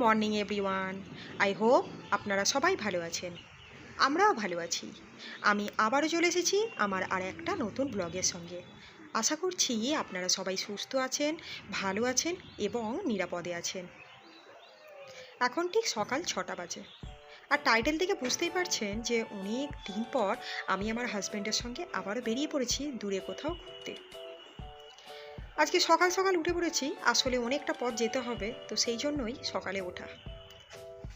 Morning, everyone. I hope আপনারা সবাই ভালো আছেন। আমরাও ভালো আছি। আমি আবারও চলে এসেছি আমার আর একটা নতুন ব্লগের সঙ্গে। আশা করছি আপনারা সবাই সুস্থ আছেন, ভালো আছেন এবং নিরাপদে আছেন। এখন ঠিক সকাল ছটা বাজে। আর টাইটেল থেকে বুঝতেই পারছেন যে অনেক দিন পর আমি আমার হাজব্যান্ডের সঙ্গে আবারও বেরিয়ে পড়েছি দূরে কোথাও ঘুরতে। আজকে সকাল সকাল উঠে পড়েছি, আসলে অনেকটা পথ যেতে হবে, তো সেই জন্যই সকালে ওঠা।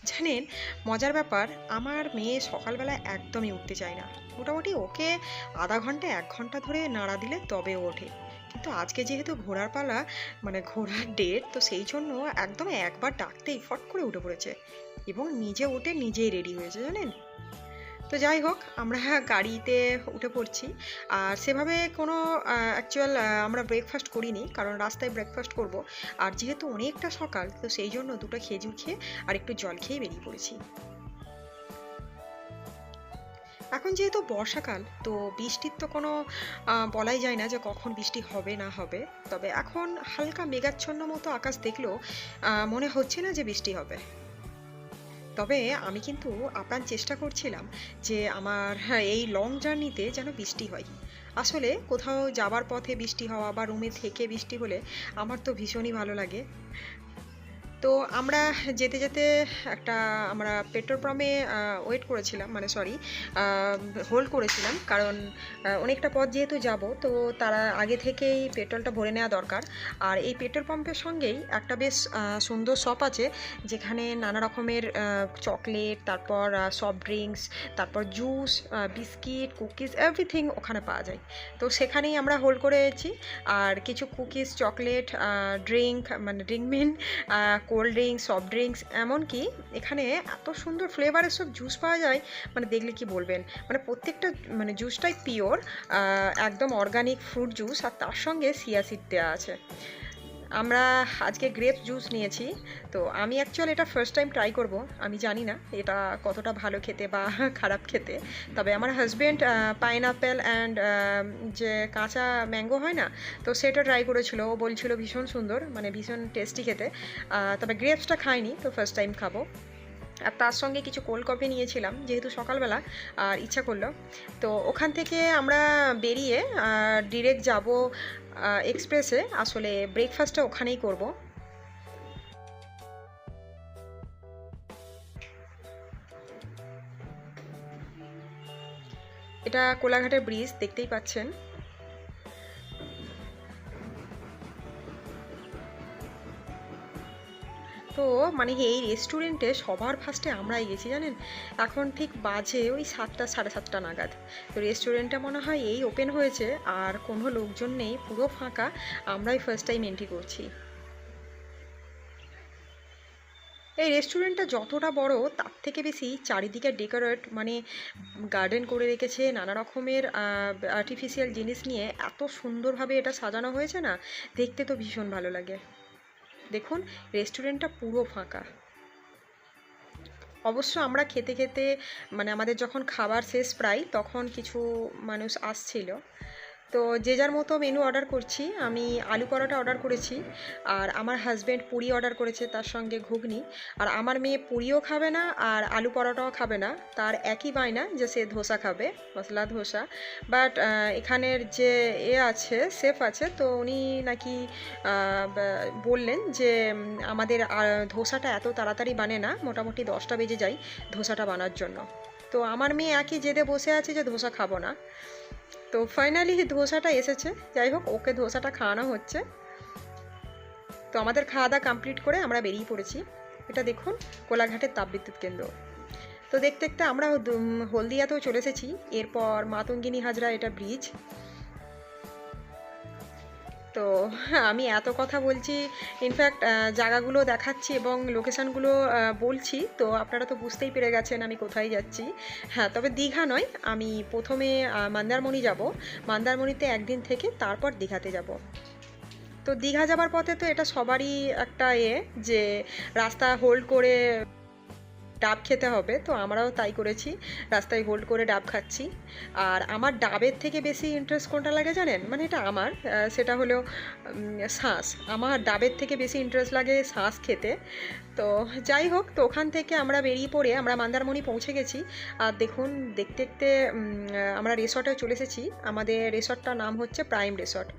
জানেন, মজার ব্যাপার, আমার মেয়ে সকালবেলা একদমই উঠতে চায় না। মোটামুটি ওকে আধা ঘণ্টা, এক ঘণ্টা ধরে নাড়া দিলে তবে ওঠে। কিন্তু আজকে যেহেতু ঘোড়ার পালা মানে ঘোড়ার ডেট, তো সেই জন্য একদম একবার ডাকতেই ফট করে উঠে পড়েছে। এবং নিজে উঠে নিজেই রেডি হয়েছে, জানেন? তো যাই হোক, আমরা গাড়িতে উঠে পড়ছি। আর সেভাবে কোনো অ্যাকচুয়াল আমরা ব্রেকফাস্ট করিনি, কারণ রাস্তায় ব্রেকফাস্ট করব। আর যেহেতু অনেকটা সকাল, তো সেই জন্য দুটো খেজুর খেয়ে আর একটু জল খেয়ে বেরিয়ে পড়েছি। এখন যেহেতু বর্ষাকাল, তো বৃষ্টির তো কোনো বলাই যায় না যে কখন বৃষ্টি হবে না হবে। তবে এখন হালকা মেঘাচ্ছন্ন মতো আকাশ দেখলেও মনে হচ্ছে না যে বৃষ্টি হবে। তবে আমি কিন্তু আপ্রাণ চেষ্টা করছিলাম যে আমার হ্যাঁ, এই লং জার্নিতে যেন বৃষ্টি হয়। আসলে কোথাও যাবার পথে বৃষ্টি হওয়া বা রুমে থেকে বৃষ্টি হলে আমার তো ভীষণই ভালো লাগে। তো আমরা যেতে যেতে একটা আমরা পেট্রোল পাম্পে ওয়েট করেছিলাম মানে সরি হোল্ড করেছিলাম, কারণ অনেকটা পথ যেহেতু যাব, তো তারা আগে থেকেই পেট্রোলটা ভরে নেওয়া দরকার। আর এই পেট্রোল পাম্পের সঙ্গেই একটা বেশ সুন্দর শপ আছে, যেখানে নানা রকমের চকলেট তারপর সফট ড্রিঙ্কস তারপর জুস বিস্কিট কুকিজ এভরিথিং ওখানে পাওয়া যায়। তো সেখানেই আমরা হোল্ড করেছি। আর কিছু কুকিজ চকলেট ড্রিঙ্ক মানে drink mean cold drinks soft drinks এমনকি এখানে এত সুন্দর ফ্লেভারের সব জুস পাওয়া যায় মানে দেখলে কি বলবেন? মানে প্রত্যেকটা মানে জুসটাই পিওর একদম অর্গানিক ফ্রুট জুস আর তার সঙ্গে সিয়াসিড দেওয়া আছে। আমরা আজকে গ্রেপ জুস নিয়েছি। তো আমি অ্যাকচুয়ালি এটা ফার্স্ট টাইম ট্রাই করব। আমি জানি না এটা কতটা ভালো খেতে বা খারাপ খেতে। তবে আমার হাজব্যান্ড পাইনঅ্যাপেল অ্যান্ড যে কাঁচা ম্যাঙ্গো হয় না, তো সেটা ট্রাই করেছিল। ও বলছিল ভীষণ সুন্দর মানে ভীষণ টেস্টি খেতে। তবে গ্রেপসটা খাইনি, তো ফার্স্ট টাইম খাব। আর তার সঙ্গে কিছু কোল্ড কফি নিয়েছিলাম, যেহেতু সকালবেলা, আর ইচ্ছা করল। তো ওখান থেকে আমরা বেরিয়ে ডিরেক্ট যাব এক্সপ্রেসে আসলে ব্রেকফাস্টটা ওখানেই করব। এটা কোলাঘাটের ব্রিজ দেখতেই পাচ্ছেন। তো মানে এই রেস্টুরেন্টে সবার ফার্স্টে আমরাই গেছি, জানেন? এখন ঠিক বাজে ওই সাতটা, সাড়ে সাতটা নাগাদ। তো রেস্টুরেন্টটা মনে হয় এই ওপেন হয়েছে, আর কোনো লোকজন নেই, পুরো ফাঁকা। আমরাই ফার্স্ট টাইম এন্ট্রি করছি। এই রেস্টুরেন্টটা যতটা বড়, তার থেকে বেশি চারিদিকে ডেকোরেট মানে গার্ডেন করে রেখেছে, নানা রকমের আর্টিফিশিয়াল জিনিস নিয়ে। এত সুন্দরভাবে এটা সাজানো হয়েছে না, দেখতে তো ভীষণ ভালো লাগে। দেখুন রেস্টুরেন্টটা পুরো ফাঁকা। অবশ্য আমরা খেতে খেতে মানে আমাদের যখন খাবার শেষ প্রায়, তখন কিছু মানুষ আসছিল। তো যে যার মতো মেনু অর্ডার করছি, আমি আলু পরোটা অর্ডার করেছি, আর আমার হাজব্যান্ড পুরি অর্ডার করেছে তার সঙ্গে ঘুগনি, আর আমার মেয়ে পুরিও খাবে না, আর আলু পরোটাও খাবে না, তার একই বায়না যে সে ধোসা খাবে, মশলা ধোসা বাট এখানের যে এ আছে শেফ আছে, তো উনি নাকি বললেন যে আমাদের ধোসাটা এত তাড়াতাড়ি বানে না, মোটামুটি দশটা বেজে যায় ধোসাটা বানার জন্য। তো আমার মেয়ে একই জেদে বসে আছে যে ধোসা খাব না। তো ফাইনালি ধোসাটা এসেছে। যাই হোক, ওকে ধোসাটা খাওয়ানো হচ্ছে। তো আমাদের খাওয়া দাওয়া কমপ্লিট করে আমরা বেরিয়ে পড়েছি। এটা দেখুন, কোলাঘাটের তাপবিদ্যুৎ কেন্দ্র। তো দেখতে দেখতে আমরা হলদিয়াতেও চলে এসেছি। এরপর মাতঙ্গিনী হাজরা এটা ব্রিজ তো আমি এত কথা বলছি ইনফ্যাক্ট জায়গাগুলো দেখাচ্ছি এবং লোকেশানগুলো বলছি, তো আপনারা তো বুঝতেই পেরে গেছেন আমি কোথায় যাচ্ছি। হ্যাঁ তবে দীঘা নয়, আমি প্রথমে মন্দারমণি যাব। মন্দারমণিতে একদিন থেকে তারপর দীঘাতে যাব। তো দীঘা যাবার পথে তো এটা সবারই একটা এ, যে রাস্তা হোল্ড করে ডাব খেতে হবে, তো আমরাও তাই করেছি। রাস্তায় হোল্ড করে ডাব খাচ্ছি। আর আমার ডাবের থেকে বেশি ইন্টারেস্ট কোনটা লাগে জানেন? মানে এটা আমার সেটা হলো শাঁস। আমার ডাবের থেকে বেশি ইন্টারেস্ট লাগে শাঁস খেতে। তো যাই হোক, তো ওখান থেকে আমরা বেরিয়ে পড়ে আমরা মন্দারমণি পৌঁছে গেছি। আর দেখুন, দেখতে দেখতে আমরা রিসর্টে চলে এসেছি। আমাদের রিসর্টটার নাম হচ্ছে প্রাইম রিসর্ট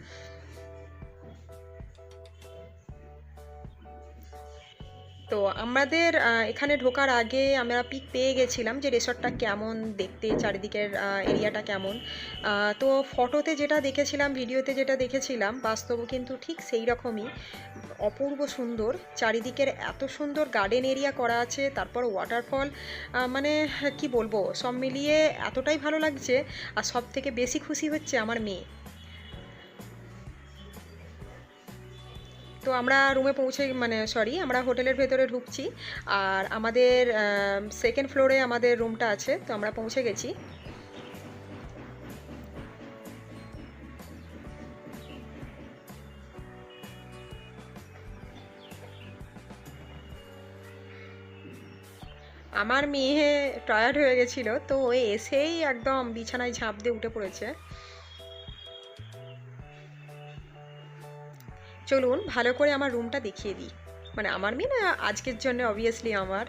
তো আমাদের এখানে ঢোকার আগে আমরা পিক পেয়ে গেছিলাম যে রিসর্টটা কেমন, দেখতে, চারিদিকের এরিয়াটা কেমন। তো ফটোতে যেটা দেখেছিলাম ভিডিওতে যেটা দেখেছিলাম বাস্তব কিন্তু ঠিক সেই রকমই অপূর্ব সুন্দর, চারিদিকের এত সুন্দর গার্ডেন এরিয়া করা আছে, তারপর ওয়াটারফল মানে কি বলব, সব মিলিয়ে এতটাই ভালো লাগছে, আর সব থেকে বেশি খুশি হচ্ছে আমার মেয়ে। তো আমরা রুমে পৌঁছে মানে সরি আমরা হোটেলের ভেতরে ঢুকছি। আর আমাদের সেকেন্ড ফ্লোরে আমাদের রুমটা আছে, তো আমরা পৌঁছে গেছি। আমার মেয়ে টায়ার্ড হয়ে গেছিল, তো ও এসেই একদম বিছানায় ঝাঁপ দিয়ে উঠে পড়েছে। চলুন ভালো করে আমার রুমটা দেখিয়ে দিই। মানে আমার মেয়ে না আজকের জন্য অবভিয়াসলি আমার।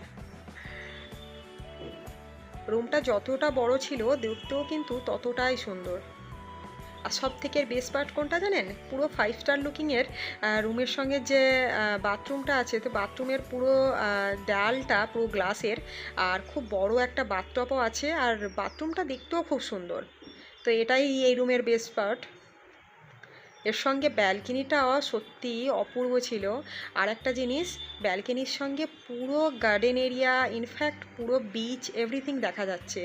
রুমটা যতটা বড় ছিল, দেখতেও কিন্তু ততটাই সুন্দর। আর সব থেকে বেস্ট পার্ট কোনটা জানেন? পুরো ফাইভ স্টার লুকিংয়ের রুমের সঙ্গে যে বাথরুমটা আছে, তো বাথরুমের পুরো দেয়ালটা, পুরো গ্লাসের আর খুব বড় একটা বাথটপও আছে, আর বাথরুমটা দেখতেও খুব সুন্দর। তো এটাই এই রুমের বেস্ট পার্ট এর সঙ্গে ব্যালকনিটাও সত্যি অপূর্ব ছিল। আর একটা জিনিস, ব্যালকনির সঙ্গে পুরো গার্ডেন এরিয়া, ইনফ্যাক্ট পুরো বিচ এভরিথিং দেখা যাচ্ছে।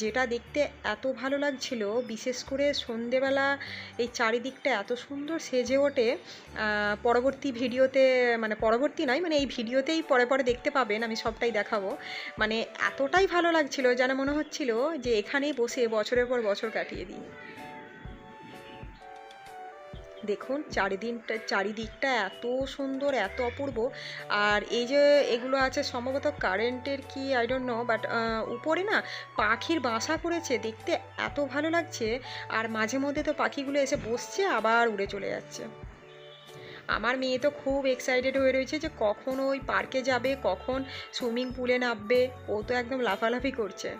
যেটা দেখতে এত ভালো লাগছিল, বিশেষ করে সন্ধেবেলা এই চারিদিকটা এত সুন্দর সেজে ওঠে। পরবর্তী ভিডিওতে মানে পরবর্তী নয় মানে এই ভিডিওতেই পরে পরে দেখতে পাবেন, আমি সবটাই দেখাবো। মানে এতটাই ভালো লাগছিল, যেন মনে হচ্ছিল যে এখানেই বসে বছরের পর বছর কাটিয়ে দিই। দেখুন, চারিদিনটা, চারিদিকটা এত সুন্দর, এত অপূর্ব। আর এই যে এগুলো আছে, সম্ভবত কারেন্টের কি আই ডোন্ট নো বাট উপরে না পাখির বাসা করেছে দেখতে এত ভালো লাগছে। আর মাঝে মধ্যে তো পাখিগুলো এসে বসছে, আবার উড়ে চলে যাচ্ছে। আমার মেয়ে তো খুব এক্সাইটেড হয়ে রয়েছে যে কখন ওই পার্কে যাবে, কখন সুইমিং পুলে নামবে, ও তো একদম লাফালাফি করছে।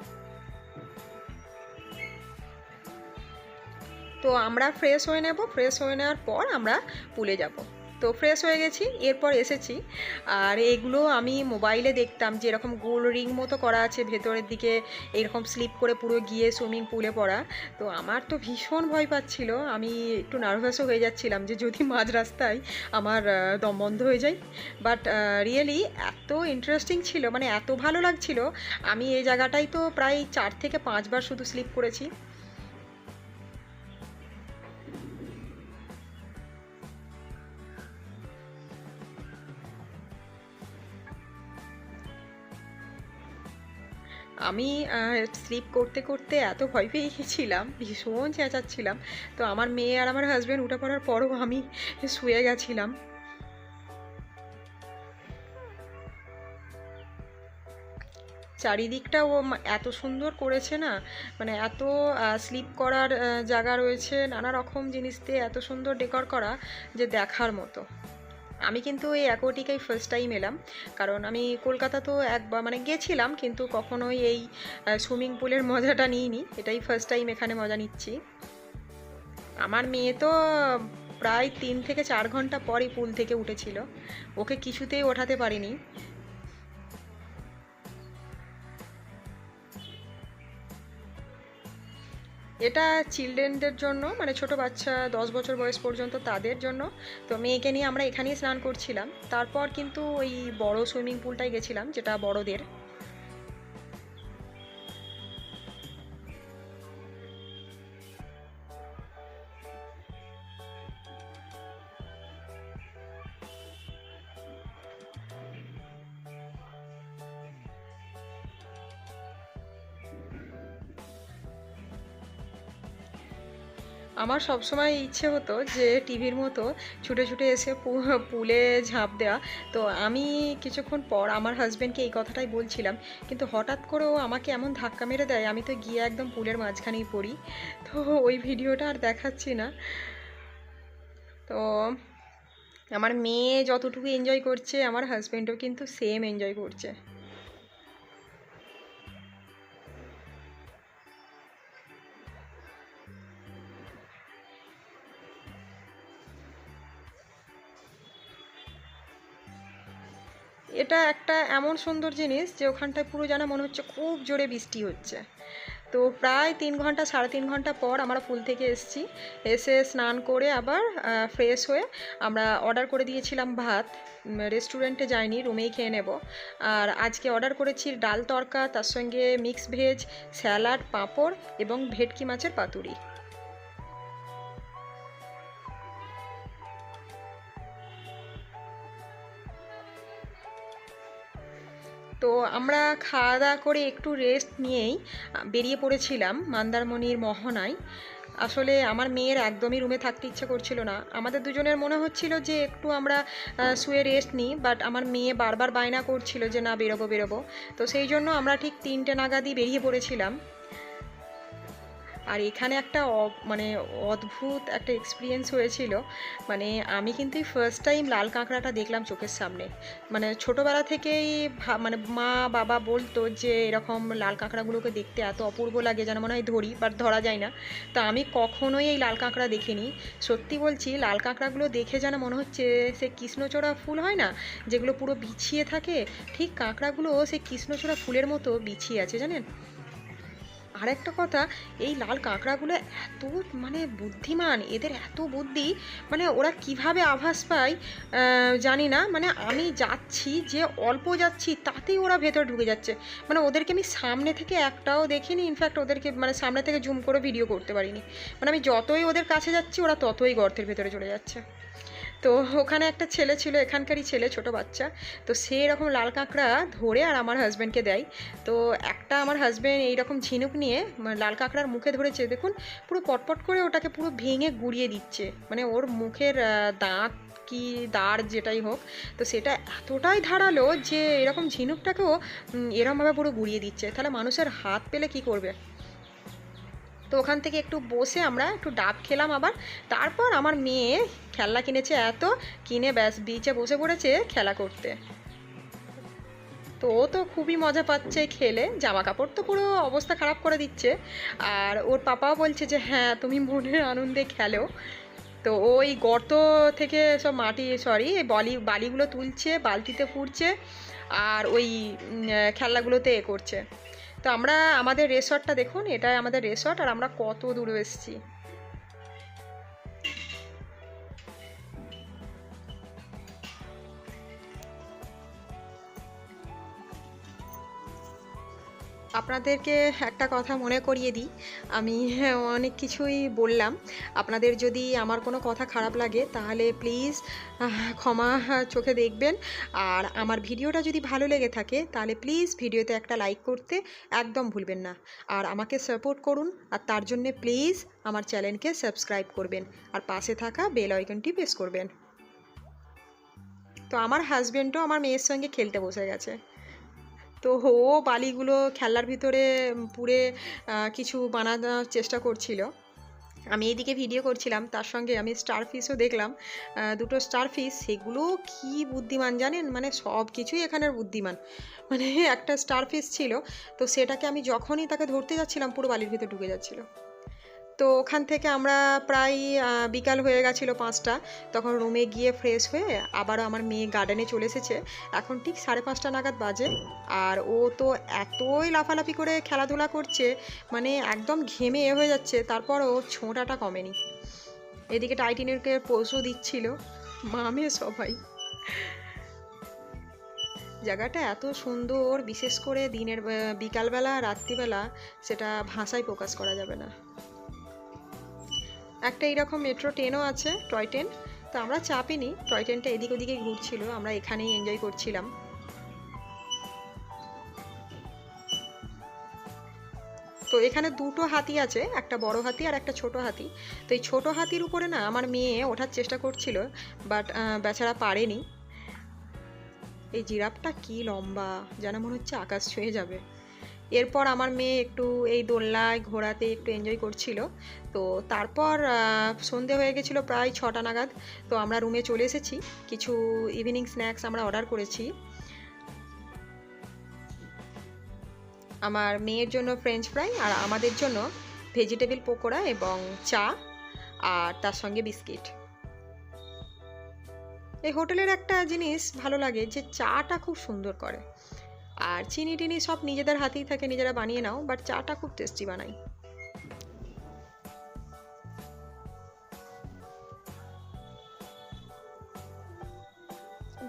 তো আমরা ফ্রেশ হয়ে নেব ফ্রেশ হয়ে নেওয়ার পর আমরা পুলে যাব। তো ফ্রেশ হয়ে গেছি, এরপর এসেছি। আর এগুলো আমি মোবাইলে দেখতাম যে এরকম গোল রিং মতো করা আছে, ভেতরের দিকে এরকম স্লিপ করে পুরো গিয়ে সুইমিং পুলে পড়া। তো আমার তো ভীষণ ভয় পাচ্ছিল, আমি একটু নার্ভাসও হয়ে যাচ্ছিলাম যে যদি মাঝ রাস্তায় আমার দম বন্ধ হয়ে যায়। বাট রিয়েলি এত ইন্টারেস্টিং ছিল মানে এত ভালো লাগছিল। আমি এই জায়গাটাই তো প্রায় চার থেকে পাঁচবার শুধু স্লিপ করেছি। আমি স্লিপ করতে করতে এত ভয় পেয়ে গেছিলাম, ভীষণ চেঁচাচ্ছিলাম। তো আমার মেয়ে আর আমার হাজব্যান্ড উঠে পড়ার পরও আমি শুয়ে গেছিলাম। চারিদিকটা ও এত সুন্দর করেছে না? মানে এত স্লিপ করার জায়গা রয়েছে, নানা রকম জিনিস দিয়ে এত সুন্দর ডেকর করা যে দেখার মতো। আমি কিন্তু এই অ্যাকোয়াটিকাই ফার্স্ট টাইম এলাম। কারণ আমি কলকাতা তো একবার মানে গেছিলাম, কিন্তু কখনোই এই সুইমিং পুলের মজাটা নিইনি। এটাই ফার্স্ট টাইম এখানে মজা নিচ্ছি। আমার মেয়ে তো প্রায় তিন থেকে চার ঘণ্টা পরই পুল থেকে উঠেছিল। ওকে কিছুতেই ওঠাতে পারিনি। এটা চিলড্রেনদের জন্য মানে ছোট বাচ্চা দশ বছর বয়স পর্যন্ত তাদের জন্য। তো মেয়েকে নিয়ে আমরা এখানেই স্নান করছিলাম। তারপর কিন্তু ওই বড় সুইমিং পুলটায় গেছিলাম, যেটা বড়দের। আমার সবসময় ইচ্ছে হতো যে টিভির মতো ছুটে ছুটে এসে পুলে ঝাঁপ দেওয়া তো আমি কিছুক্ষণ পর আমার হাজব্যান্ডকে এই কথাটাই বলছিলাম, কিন্তু হঠাৎ করে ও আমাকে এমন ধাক্কা মেরে দেয়, আমি তো গিয়ে একদম পুলের মাঝখানেই পড়ি। তো ওই ভিডিওটা আর দেখাচ্ছি না। তো আমার মেয়ে যতটুকু এনজয় করছে, আমার হাজব্যান্ডও কিন্তু সেম এনজয় করছে। এটা একটা এমন সুন্দর জিনিস যে ওখানটায় পুরো যেন মনে হচ্ছে খুব জোরে বৃষ্টি হচ্ছে। তো প্রায় তিন ঘণ্টা, সাড়ে তিন ঘণ্টা পর আমরা ফুল থেকে এসেছি। এসে স্নান করে আবার ফ্রেশ হয়ে আমরা অর্ডার করে দিয়েছিলাম ভাত। রেস্টুরেন্টে যাইনি রুমেই খেয়ে নেব। আর আজকে অর্ডার করেছি ডাল তরকা, তার সঙ্গে মিক্স ভেজ স্যালাড পাঁপড় এবং ভেটকি মাছের পাতুরি। তো আমরা খাওয়া দাওয়া করে একটু রেস্ট নিয়েই বেরিয়ে পড়েছিলাম মন্দারমণির মহনায়। আসলে আমার মেয়ের একদমই রুমে থাকতে ইচ্ছে করছিল না। আমাদের দুজনের মনে হচ্ছিল যে একটু আমরা শুয়ে রেস্ট নিই বাট আমার মেয়ে বারবার বায়না করছিল যে না, বেরোবো বেরোবো। তো সেই জন্য আমরা ঠিক তিনটে নাগাদই বেরিয়ে পড়েছিলাম। আর এখানে একটা মানে অদ্ভুত একটা এক্সপিরিয়েন্স হয়েছিল। মানে আমি কিন্তু ফার্স্ট টাইম লাল কাঁকড়াটা দেখলাম চোখের সামনে। মানে ছোটোবেলা থেকেই মানে মা, বাবা বলতো যে এরকম লাল কাঁকড়াগুলোকে দেখতে এত অপূর্ব লাগে যেন মনে হয় ধরি বাট ধরা যায় না। তো আমি কখনোই এই লাল কাঁকড়া দেখিনি। সত্যি বলছি, লাল কাঁকড়াগুলো দেখে যেন মনে হচ্ছে সে কৃষ্ণচূড়া ফুল হয় না? যেগুলো পুরো বিছিয়ে থাকে, ঠিক কাঁকড়াগুলো সেই কৃষ্ণচূড়া ফুলের মতো বিছিয়ে আছে, জানেন? আর একটা কথা, এই লাল কাঁকড়াগুলো এত মানে বুদ্ধিমান, এদের এত বুদ্ধি মানে ওরা কীভাবে আভাস পায় জানি না। মানে আমি যাচ্ছি যে অল্প যাচ্ছি, তাতেই ওরা ভেতরে ঢুকে যাচ্ছে। মানে ওদেরকে আমি সামনে থেকে একটাও দেখিনি ইনফ্যাক্ট ওদেরকে মানে সামনে থেকে জুম করে ভিডিও করতে পারিনি। মানে আমি যতই ওদের কাছে যাচ্ছি, ওরা ততই গর্তের ভেতরে চলে যাচ্ছে। তো ওখানে একটা ছেলে ছিল, এখানকারই ছেলে, ছোট বাচ্চা। তো সে এরকম লাল কাঁকড়া ধরে আর আমার হাজব্যান্ডকে দেয়। তো একটা আমার হাজব্যান্ড এইরকম ঝিনুক নিয়ে লাল কাঁকড়ার মুখে ধরেছে। দেখুন, পুরো পটপট করে ওটাকে পুরো ভেঙে গুড়িয়ে দিচ্ছে। মানে ওর মুখের দাঁত কি, দাঁড় যেটাই হোক, তো সেটা এতটাই ধারালো যে এরকম ঝিনুকটাকেও এরমভাবে পুরো গুড়িয়ে দিচ্ছে। তাহলে মানুষের হাত পেলে কি করবে? তো ওখান থেকে একটু বসে আমরা একটু ডাব খেলাম আবার। তারপর আমার মেয়ে খেলনা কিনেছে এত, কিনে ব্যাস বিচে বসে পড়েছে খেলা করতে। তো ও তো খুবই মজা পাচ্ছে খেলে জামা কাপড় তো পুরো অবস্থা খারাপ করে দিচ্ছে। আর ওর পাপাও বলছে যে হ্যাঁ তুমি মনের আনন্দে খেলো। তো ওই গর্ত থেকে সব মাটি সরি বলি, বালিগুলো তুলছে, বালতিতে পুড়ছে, আর ওই খেলনাগুলোতে এ করছে। তো আমরা আমাদের রেসর্টটা দেখুন এটা আমাদের রেসর্ট আর আমরা কত দূরে এসেছি। আপনাদেরকে একটা কথা মনে করিয়ে দিই। আমি অনেক কিছুই বললাম। আপনাদের যদি আমার কোনো কথা খারাপ লাগে, তাহলে প্লিজ ক্ষমা চোখে দেখবেন। আর আমার ভিডিওটা যদি ভালো লেগে থাকে, তাহলে প্লিজ ভিডিওতে একটা লাইক করতে একদম ভুলবেন না। আর আমাকে সাপোর্ট করুন, আর তার জন্যে প্লিজ আমার চ্যানেলকে সাবস্ক্রাইব করবেন। আর পাশে থাকা বেল আইকনটি প্রেস করবেন। তো আমার হাজব্যান্ডও আমার মেয়ের সঙ্গে খেলতে বসে গেছে। তো ও বালিগুলো খেলার ভিতরে পুরে কিছু বানানোর চেষ্টা করছিল। আমি এইদিকে ভিডিও করছিলাম, তার সঙ্গে আমি স্টার ফিশও দেখলাম। দুটো স্টার ফিশ সেগুলো কি বুদ্ধিমান জানেন? মানে সব কিছুই এখানের বুদ্ধিমান। মানে একটা স্টার ফিশ ছিল, তো সেটাকে আমি যখনই তাকে ধরতে যাচ্ছিলাম, পুরো বালির ভিতরে ঢুকে যাচ্ছিল। তো ওখান থেকে আমরা প্রায় বিকাল হয়ে গেছিল পাঁচটা। তখন রুমে গিয়ে ফ্রেশ হয়ে আবারও আমার মেয়ে গার্ডেনে চলে এসেছে। এখন ঠিক সাড়ে পাঁচটা নাগাদ বাজে। আর ও তো এতই লাফালাফি করে খেলাধুলা করছে মানে একদম ঘেমে এ হয়ে যাচ্ছে। তারপর ও ছোঁটাটা কমেনি। এদিকে টাইটিনেরকে পোষও দিচ্ছিল। মামে সবাই। জায়গাটা এত সুন্দর, বিশেষ করে দিনের বিকালবেলা, রাত্রিবেলা, সেটা ভাষায় প্রকাশ করা যাবে না। একটা এইরকম মেট্রো ট্রেনও আছে টয় ট্রেন তো আমরা চাপিনি টয় ট্রেনটা এদিক ওদিকে ঘুরছিল, আমরা এখানেই এনজয় করছিলাম। তো এখানে দুটো হাতি আছে, একটা বড় হাতি আর একটা ছোট হাতি। তো এই ছোট হাতির উপরে না, আমার মেয়ে ওঠার চেষ্টা করছিল বাট বেচারা পারেনি। এই জিরাফটা কি লম্বা, যেন মনে হচ্ছে আকাশ ছুঁয়ে যাবে। এরপর আমার মেয়ে একটু এই দোলনায় ঘোরাতে একটু এনজয় করছিল। তো তারপর সন্ধে হয়ে গেছিল প্রায় ছটা নাগাদ। তো আমরা রুমে চলে এসেছি। কিছু ইভিনিং স্ন্যাক্স আমরা অর্ডার করেছি। আমার মেয়ের জন্য ফ্রেঞ্চ ফ্রাই আর আমাদের জন্য ভেজিটেবল পকোড়া এবং চা আর তার সঙ্গে বিস্কিট এই হোটেলের একটা জিনিস ভালো লাগে যে, চাটা খুব সুন্দর করে। আর চিনি টিনি সব নিজেদের হাতেই থাকে, নিজেরা বানিয়ে নাও বাট চাটা খুব টেস্টি বানাই।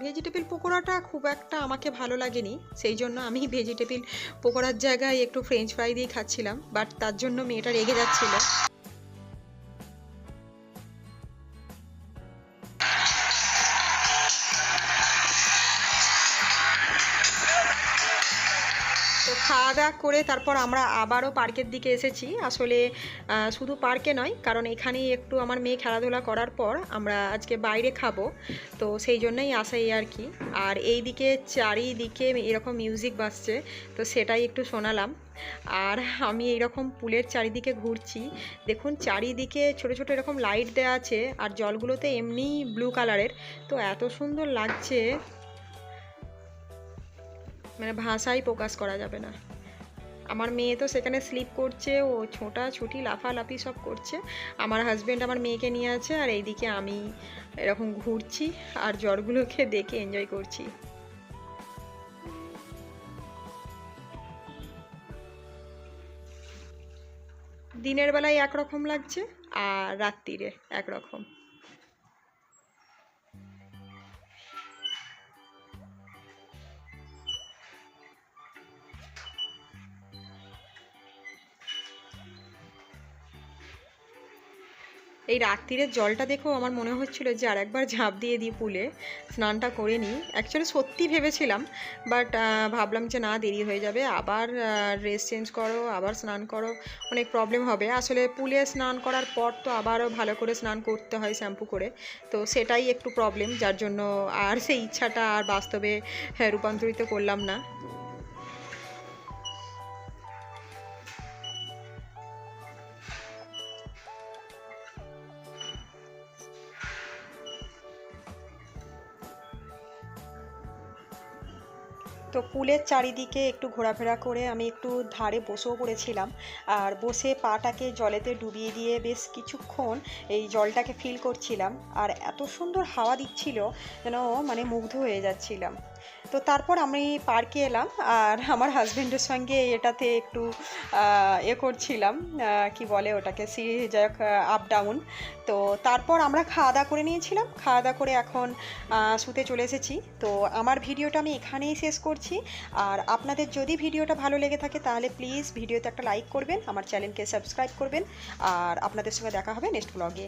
ভেজিটেবিল পকোড়াটা খুব একটা আমাকে ভালো লাগেনি, সেই জন্য আমি ভেজিটেবিল পকোড়ার জায়গায় একটু ফ্রেঞ্চ ফ্রাই দিয়ে খাচ্ছিলাম বাট তার জন্য মেয়েটা রেগে যাচ্ছিল। করে তারপর আমরা আবারও পার্কের দিকে এসেছি। আসলে শুধু পার্কে নয়, কারণ এখানেই একটু আমার মেয়ে খেলাধুলা করার পর আমরা আজকে বাইরে খাব। তো সেই জন্যই আসা এই আর কি। আর এই দিকে চারিদিকে এরকম মিউজিক বাজছে, তো সেটাই একটু শোনালাম। আর আমি এইরকম পুলের চারিদিকে ঘুরছি। দেখুন, চারিদিকে ছোট ছোট এরকম লাইট দেওয়া আছে, আর জলগুলোতে এমনি ব্লু কালারের। তো এত সুন্দর লাগছে। মানে ভাষাই প্রকাশ করা যাবে না। আমার মেয়ে তো সেখানে স্লিপ করছে, ও ছোটা, ছুটি, লাফালাফি সব করছে। আমার হাজব্যান্ড আমার মেয়েকে নিয়ে আছে আর এইদিকে আমি এরকম ঘুরছি আর জ্বরগুলোকে দেখে এনজয় করছি। দিনের বেলায় একরকম লাগছে আর রাত্রিরে একরকম। এই রাত্রিরের জলটা দেখেও আমার মনে হচ্ছিল যে আর একবার ঝাঁপ দিয়ে দিই পুলে স্নানটা করে নিই। অ্যাকচুয়ালি সত্যি ভেবেছিলাম বাট ভাবলাম যে না দেরি হয়ে যাবে। আবার ড্রেস চেঞ্জ করো আবার স্নান করো অনেক প্রবলেম হবে। আসলে পুলে স্নান করার পর তো আবারও ভালো করে স্নান করতে হয় শ্যাম্পু করে। তো সেটাই একটু প্রবলেম যার জন্য আর সেই ইচ্ছাটা আর বাস্তবে হ্যাঁ, রূপান্তরিত করলাম না। তো পুলের চারিদিকে একটু ঘোরাফেরা করে আমি একটু ধারে বসেও পড়েছিলাম। আর বসে পাটাকে জলেতে ডুবিয়ে দিয়ে বেশ কিছুক্ষণ এই জলটাকে ফিল করছিলাম। আর এত সুন্দর হাওয়া দিচ্ছিল যেন মানে মুগ্ধ হয়ে যাচ্ছিলাম। তো তারপর আমি পার্কে এলাম আর আমার হাজব্যান্ডের সঙ্গে এটাতে একটু এ করছিলাম কি বলে ওটাকে সি যাই আপ ডাউন তো তারপর আমরা খাওয়া দাওয়া করে নিয়েছিলাম, খাওয়া দাওয়া করে এখন শুতে চলে এসেছি। তো আমার ভিডিওটা আমি এখানেই শেষ করছি। আর আপনাদের যদি ভিডিওটা ভালো লেগে থাকে তাহলে প্লিজ ভিডিওতে একটা লাইক করবেন, আমার চ্যানেলকে সাবস্ক্রাইব করবেন। আর আপনাদের সঙ্গে দেখা হবে নেক্সট ব্লগে